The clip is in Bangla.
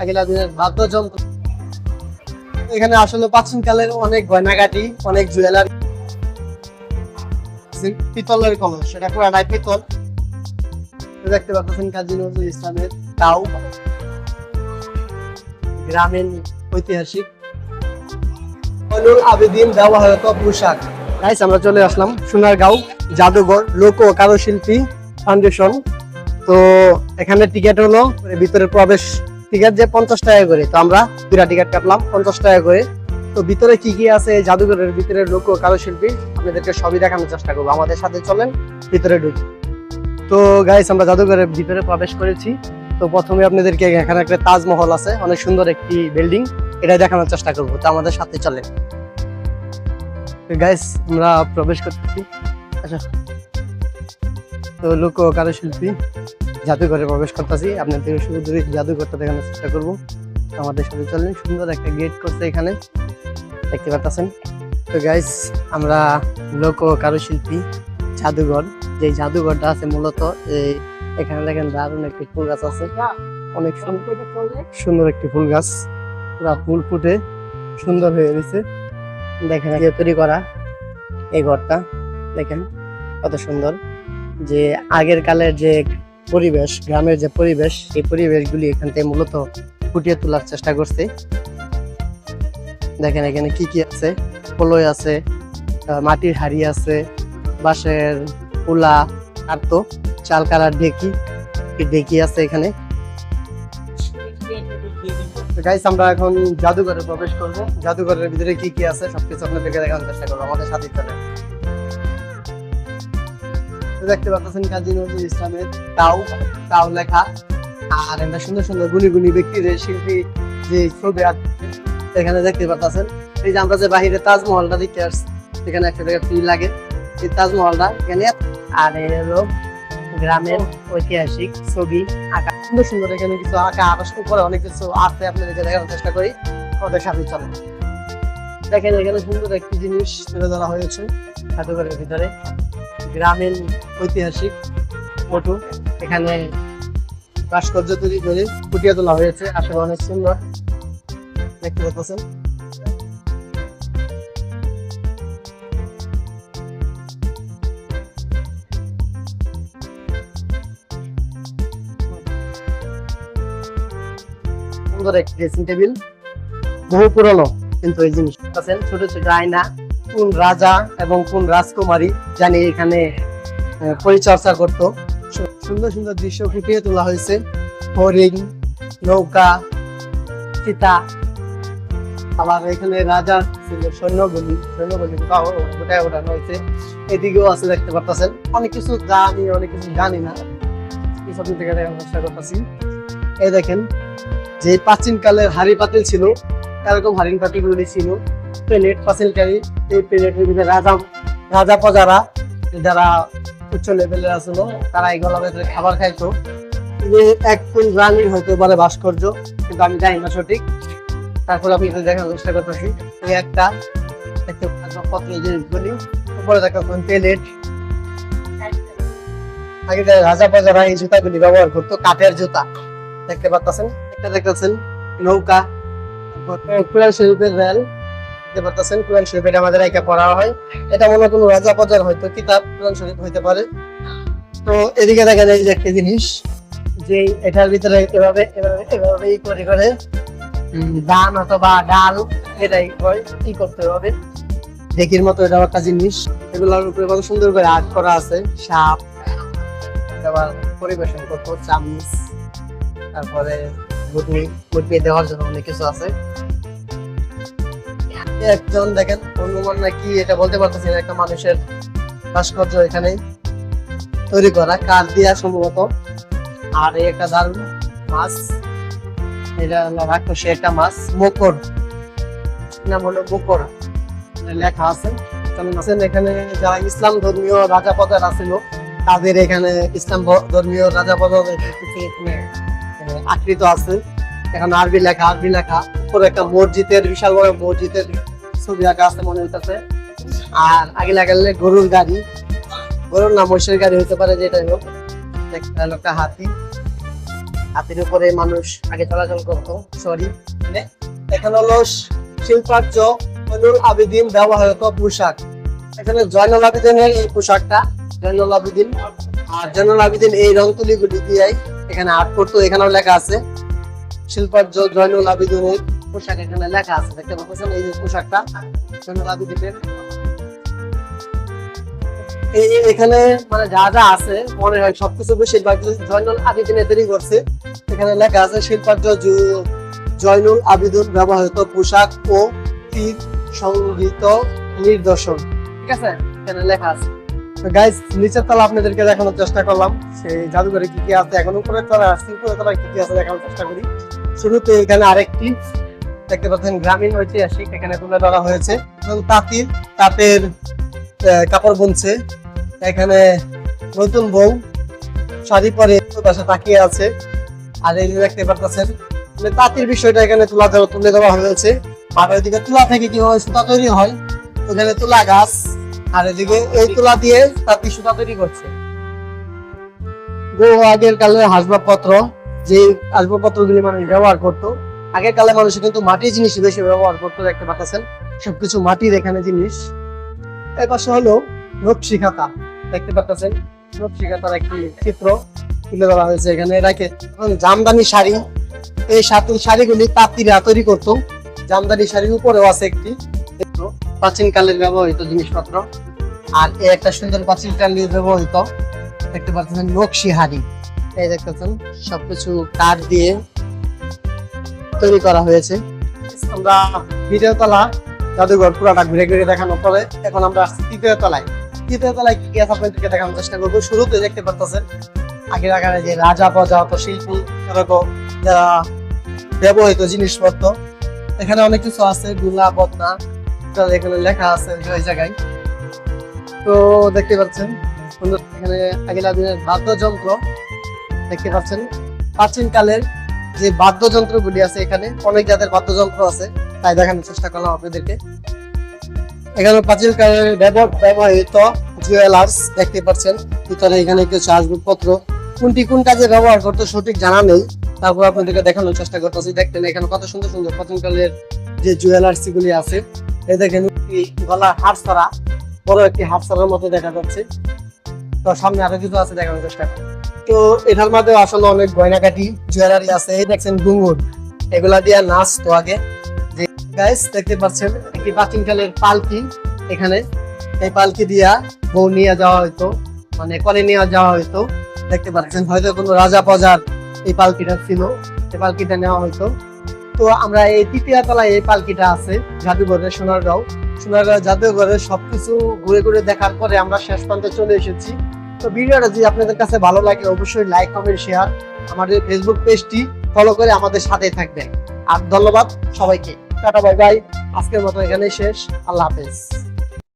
আগেকার দিনের বাদ্যযন্ত্র এখানে আসলে প্রাচীন কালের অনেক গয়নাগাটি, অনেক জুয়েলারি। পিতলের কলস সেটা পুরাটাই পিতল। দেখতে পাচ্ছেন কাজী নজরুল ইসলামের তাও গ্রামীণ ঐতিহাসিক আবেদিন পোশাক। গাইস আমরা চলে আসলাম সোনারগাঁও, জাদুঘর, লোক ও কারুশিল্পী ফাউন্ডেশন। তো এখানে টিকিট হলো ভিতরে প্রবেশ টিকিট যে পঞ্চাশ টাকা করে, তো আমরা দুটা টিকিট কাটলাম, পঞ্চাশ টাকা করে। তো ভিতরে কি কি আছে? জাদুঘরের ভিতরে লোক কারুশিল্পী আপনাদেরকে সবই দেখানোর চেষ্টা করব। আমাদের সাথে চলেন, ভিতরে ঢুকি। তো গাইস আমরা জাদুঘরের ভিতরে প্রবেশ করেছি। তো প্রথমে আপনাদেরকে এখানে একটা তাজমহল আছে, অনেক সুন্দর একটি বিল্ডিং এটা দেখানোর চেষ্টা করব, তো আমাদের সাথে চলেন। গাইস আমরা প্রবেশ করতেছি। আচ্ছা। তো লোক কারুশিল্পী জাদুঘরে প্রবেশ করতেছি। আপনাদের শুধু দূরে জাদুঘরটা দেখানোর চেষ্টা করব। আমাদের সাথে চলেন, সুন্দর একটা গেট করছে এখানে। দেখতে পাচ্ছেন তো গাইস আমরা লোক কারুশিল্পী জাদুঘর যে জাদুঘরটা আছে মূলত, এই এখানে দেখেন দারুণ একটি ফুল গাছ আছে। অনেক সুন্দর একটি ফুল গাছ। পুরা ফুল ফুটে সুন্দর হয়ে গেছে দেখেন তৈরি করা এই ঘরটা। দেখেন কত সুন্দর। যে আগের কালের যে পরিবেশ, গ্রামের যে পরিবেশ, এই পরিবেশগুলি এখান থেকে মূলত ফুটিয়ে তোলার চেষ্টা করছে। দেখেন এখানে কি কি আছে? পলয় আছে মাটির হাড়ি আছে, বাঁশের পোলা আর তো চাল কালার ঢেকি ঢেকি আছে এখানে? গাইস আমরা এখন জাদুঘরে প্রবেশ করব। জাদুঘরের ভিতরে কি কি আছে? সবকিছু আপনাদেরকে দেখানোর চেষ্টা করব। আমাদের সাথে দেখতে পাচ্ছেন কাজী নজরুল ইসলামের তাও তাও লেখা। আর একটা সুন্দর সুন্দর গুণী গুণী ব্যক্তিদের শিল্পী যে ছবি এখানে দেখতে পাচ্ছেন, এই যে আমরা যে বাহিরে তাজমহলটা দেখতে আসছি, এখানে একটা জায়গায় ফ্রি লাগে। এই তাজমহলটা এখানে আর এই হলো গ্রামের ঐতিহাসিক ছবি আঁকা। সুন্দর সুন্দর এখানে কিছু আঁকা আকাশ উপরে অনেক কিছু আছে, আপনাদেরকে দেখানোর চেষ্টা করি। ওদের সাথে চলে দেখেন এখানে সুন্দর একটি জিনিস তুলে ধরা হয়েছে জাদুঘরের ভিতরে। গ্রামীণ ঐতিহাসিক ফটো। এখানে ভাস্কর্য তৈরি করে ফুটিয়ে তোলা হয়েছে। আসলে অনেক সুন্দর। দেখতে পাচ্ছেন? সুন্দর একটি ড্রেসিং টেবিল বহু পুরনো কিন্তু এই জিনিস আছেন ছোট ছোট আয়না। কোন রাজা এবং কোন রাজকুমারী জানি এখানে পরিচর্যা করত। সুন্দর সুন্দর দৃশ্য ফুটিয়ে তোলা হয়েছে। হরিণ, নৌকা সীতা আবার এখানে রাজা ছিল সৈন্যগুলি সৈন্যগুলি গোটায় ওঠানো হয়েছে। এদিকেও আছে দেখতে পারতেছেন। অনেক কিছু জানি, অনেক কিছু জানি না। এইসব থেকে দেখার করতেছি। এই দেখেন, যে প্রাচীন কালের হাড়ি পাতিল ছিল, এরকম হাড়ি পাতিল গুলি ছিল। প্লেট, পাতিলকারী এই প্লেটের ভিতরে রাজা রাজা প্রজারা, যারা উচ্চ লেভেলের আছিল তারা এগুলো ভেতরে খাবার খাইতো। যে এক কোন রানীর হইতে পারে ভাস্কর্য, কিন্তু আমি জানি না সঠিক। তারপর আমি এটা দেখার চেষ্টা করতেছি। এই একটা পত্র জিনিসগুলি। উপরে দেখাচ্ছেন প্লেট। আগে রাজা প্রজারা এই জুতাগুলি ব্যবহার করতো, কাঠের জুতা। দেখতে পাচ্ছেন? একটা দেখতেছেন নৌকা রেল। দেখতে পাচ্ছেন কোরআন শরীফ এটা আমাদের একা পড়া হয়। এটা মনে কোনো রাজা প্রজার হয়তো কিতাব কোরআন শরীফ হইতে পারে। তো এদিকে দেখা যায় যে একটা জিনিস, যে এটার ভিতরে এভাবে এভাবে এভাবে ই করে করে ধান অথবা ডাল এটাই কি করতে হবে। ঢেকির মতো এটা একটা জিনিস, এগুলোর উপরে কত সুন্দর করে আর্ট করা আছে, সাপ, আবার পরিবেশন করতো, চামচ, তারপরে গুটনি গুটনি দেওয়ার জন্য অনেক কিছু আছে। একজন দেখেন, অনুমান নাকি এটা বলতে পারতেছি একটা মানুষের ভাস্কর্য এখানে তৈরি করা, কাঠ দিয়া সম্ভবত। আর একটা দারুণ মাছ, এটা রাক্ষসী একটা মাছ মকর নাম হলো মকর লেখা আছে। এখানে যারা ইসলাম ধর্মীয় রাজা পদার ছিল, তাদের এখানে ইসলাম ধর্মীয় রাজা পদার আকৃত আছে। এখানে আরবি লেখা আরবি লেখা, উপরে একটা মসজিদের, বিশাল বড় মসজিদের ছবি আঁকা আছে মনে হইতেছে। আর আগে লাগালে গরুর গাড়ি। গরুর না মহিষের গাড়ি হইতে পারে যেটাই হোক। একটা হাতি। হাতির উপরে মানুষ আগে চলাচল করতো। সরি এখানে হলো শিল্পার্য হলুল আবেদিন ব্যবহৃত পোশাক। এখানে জয়নুল আবেদিনের এই পোশাকটা, জয়নুল আবেদিন। আর জয়নুল আবেদিন এই রং তুলিগুলি দিয়ে এখানে আর্ট করতো। এখানেও লেখা আছে, শিল্পার্য জয়নুল আবেদিনের পোশাক এখানে লেখা আছে, দেখতে পাচ্ছেন? এই যে পোশাকটা এই এই এখানে মানে যা যা আছে, মনে হয় সবকিছু বেশিরভাগ জয়নুল আবেদিনে তৈরি করছে। এখানে লেখা আছে জয়নুল আবেদন ব্যবহৃত পোশাক ও তীর নির্দর্শন ঠিক আছে? এখানে লেখা আছে। নিচের তলা আপনাদেরকে দেখানোর চেষ্টা করলাম। সেই জাদুঘরে কি কি আছে? এখন উপরের তলা আসছি উপরের তলায় কি কি আছে দেখানোর চেষ্টা করি। শুরুতে এখানে আরেকটি দেখতে পাচ্ছেন, গ্রামীণ ঐতিহাসিক এখানে তুলে ধরা হয়েছে। এবং তাঁতির, তাঁতের কাপড় বুনছে। এখানে নতুন বউ, শাড়ি পরে পাশে তাকিয়ে আছে। আর এই দেখতে পারতেছেন মানে তাঁতির বিষয়টা এখানে তুলা ধরা তুলে দেওয়া হয়েছে। আর ওইদিকে তুলা থেকে কীভাবে সুতা তৈরি হয়, ওখানে তুলা গাছ। আর এদিকে এই তুলা দিয়ে তাঁতি সুতা তৈরি করছে। গো আগের কালে আসবাবপত্র, যে আসবাবপত্র গুলি মানুষ ব্যবহার করতো আগের কালে মানুষ কিন্তু মাটির জিনিস বেশি ব্যবহার করতো, দেখতে পাচ্ছেন? সবকিছু মাটির এখানে জিনিস। এর পাশে হলো নকশি খাতা দেখতে পাচ্ছেন? নকশি খাতার একটি চিত্র তুলে ধরা হয়েছে এখানে। রাখে জামদানি শাড়ি। এই সাত শাড়িগুলি তাঁতিরা তৈরি করতো। জামদানি শাড়ির উপরেও আছে একটি প্রাচীন কালের ব্যবহৃত জিনিসপত্র। আর এই একটা সুন্দর প্রাচীন কালের ব্যবহৃত। দেখতে পাচ্ছেন নকশি হাড়ি এই দেখতেছেন সবকিছু কাঠ দিয়ে তৈরি করা হয়েছে। আমরা ভিডিও তলা জাদুঘর পুরাটা ঘুরে ঘুরে দেখানোর পরে এখন আমরা আসছি তৃতীয় তলায়। তৃতীয় তলায় কি কি আছে আপনাদেরকে দেখানোর চেষ্টা করব? শুরুতে দেখতে পাচ্ছেন আগের আগে যে রাজা প্রজা অত শিল্পী, এরকম যারা ব্যবহৃত জিনিসপত্র। এখানে অনেক কিছু আছে গুলা বদনা এখানে লেখা আছে ওই জায়গায়। তো দেখতে পাচ্ছেন, সুন্দর এখানে আগের দিনের বাদ্যযন্ত্র দেখতে পাচ্ছেন। প্রাচীন কালের যে বাদ্যযন্ত্রগুলি আছে এখানে, অনেক জাতের বাদ্যযন্ত্র আছে, তাই দেখানোর চেষ্টা করলাম আপনাদেরকে। এখানে প্রাচীন কালের ব্যব- ব্যবহৃত জুয়েলার্স দেখতে পাচ্ছেন। ভিতরে এখানে কিছু আসবাবপত্র কোনটি কোন কাজে ব্যবহার করতে সঠিক জানা নেই। তারপর আপনাদেরকে দেখানোর চেষ্টা করতেছি। দেখতেন এখানে কত সুন্দর সুন্দর প্রাচীন কালের যে জুয়েলার্স গুলি আছে। এই দেখেন একটি গলা হার ছাড়া বড় একটি হার ছাড়ার মতো দেখা যাচ্ছে। তো সামনে আরও কিছু আছে দেখানোর চেষ্টা করি। তো এটার মধ্যে আসলে অনেক গয়নাকাটি জুয়েলারি আছে দেখছেন ঘুঙুর এগুলা দিয়ে নাচ তো আগে। যে গাইস দেখতে পাচ্ছেন, একটি প্রাচীন কালের পালকি এখানে। এই পালকি দিয়া বউ নিয়ে যাওয়া হইতো মানে কলে নিয়ে যাওয়া হইতো। দেখতে পাচ্ছেন, হয়তো কোনো রাজা প্রজার এই পালকিটা ছিল, এই পালকিটা নেওয়া হইতো। তো আমরা এই তৃতীয় তলায় এই পালকিটা আছে জাদুঘরের সোনারগাঁও। সোনারগাঁও জাদুঘরের সবকিছু ঘুরে ঘুরে দেখার পরে আমরা শেষ প্রান্তে চলে এসেছি। তো ভিডিওটা যদি আপনাদের কাছে ভালো লাগে, অবশ্যই লাইক কমেন্ট শেয়ার আমাদের ফেসবুক পেজটি ফলো করে আমাদের সাথে থাকবেন। আর ধন্যবাদ সবাইকে। টাটা বাই বাই আজকের মতো এখানেই শেষ। আল্লাহ হাফেজ।